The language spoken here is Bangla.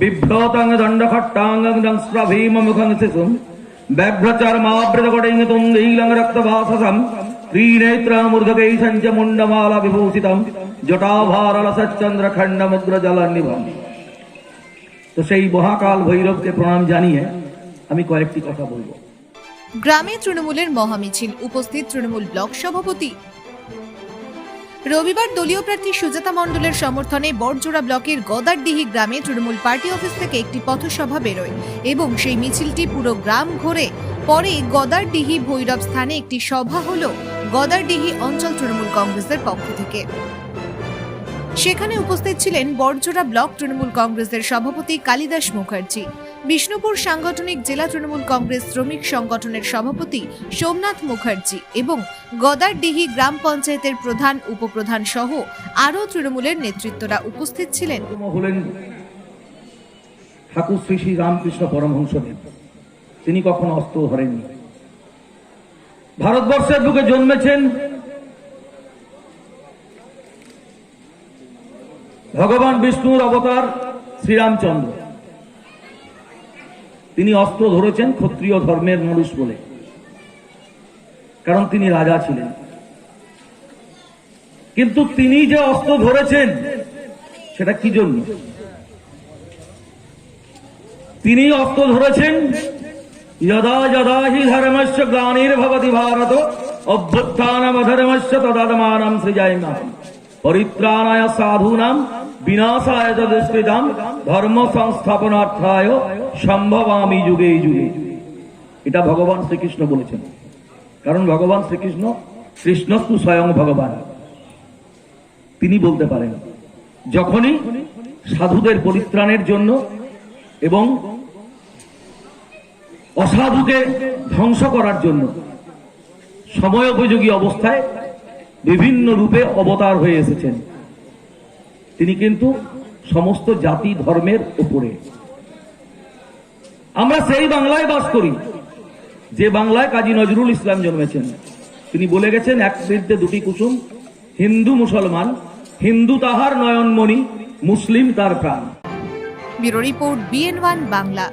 বিভ্রতং দণ্ডখট্টাঙ্গং দংস্র ভীমমুখং শিশুম ব্যভ্রচর্মাবৃতকটিং তুঙ্গীলং রক্তভাসসম ত্রিনেত্রামূর্ধকై সঞ্চ মুণ্ডমালা বিভূষিতম জটাভারলসচ্চন্দ্র খণ্ডমুগ্র জলনিভম তো সেই মহাকাল ভৈরবকে প্রণাম জানিয়ে আমি কয়েকটি কথা বলব। গ্রামে তৃণমূলের মহামিছিল। উপস্থিত তৃণমূল ব্লক সভাপতি রবিবার দলীয় প্রার্থী সুজাতা মণ্ডলের সমর্থনে বড়জোড়া ব্লকের গদারদিহি গ্রামে তৃণমূল পার্টি অফিস থেকে একটি পথসভা বেরোয় এবং সেই মিছিলটি পুরো গ্রাম ঘুরে। পরে গদারডিহি ভৈরব স্থানে একটি সভা হল গদারডিহি অঞ্চল তৃণমূল কংগ্রেসের পক্ষ থেকে। সেখানে উপস্থিত ছিলেন বড়জোড়া ব্লক তৃণমূল কংগ্রেসের সভাপতি কালিদাস মুখার্জি, বিষ্ণুপুর সাংগঠনিক জেলা তৃণমূল কংগ্রেস শ্রমিক সংগঠনের সভাপতি সোমনাথ মুখার্জি এবং গদারডিহি গ্রাম পঞ্চায়েতের প্রধান, উপপ্রধান সহ আরও তৃণমূলের নেতৃত্বরা উপস্থিত ছিলেন। ঠাকুর শ্রী শ্রী রামকৃষ্ণ পরমহংসদেব তিনি কখনো অস্ত্র ধরেননি। ভারতবর্ষের বুকে জন্মেছেন ভগবান বিষ্ণুর অবতার শ্রীরামচন্দ্র। তিনি অস্ত্র ধরেছেন ক্ষত্রিয় ধর্মের মানুষ বলে। কারণ তিনি রাজা ছিলেন। কিন্তু তিনি যে অস্ত্র ধরেছেন, সেটা কি জন্য? তিনি অস্ত্র ধরেছেন, যদা যদা হি ধর্মস্য গ্লানির্ভবতি ভারত, অভ্যুত্থানমধর্মস্য তদাত্মানম সৃজায়মাহম পরিত্রাণায় সাধূনাম, বিনাশায় তদস্কৃতাম ধর্ম সংস্থাপনার্থায় সম্ভবামি যুগে যুগে। এটা ভগবান শ্রীকৃষ্ণ বলেছেন। কারণ ভগবান শ্রীকৃষ্ণ কৃষ্ণস্তু স্বয়ং ভগবান। তিনি বলতে পারেন, যখনই সাধুদের পরিত্রাণের জন্য এবং অসাধুকে ধ্বংস করার জন্য সময় উপযোগী অবস্থায় বিভিন্ন রূপে অবতার হয়ে এসেছেন। তিনি কিন্তু সমস্ত জাতি ধর্মের উপরে। আমরা সেই বাংলায় বাস করি, যে বাংলায় কাজী নজরুল ইসলাম জন্মেছেন। তিনি বলে গেছেন, এক বৃদ্ধে দুটি কুসুম, হিন্দু মুসলমান, হিন্দু তাহার নয়নমণি, মুসলিম তার প্রাণ। Bureau report BN one Bangla.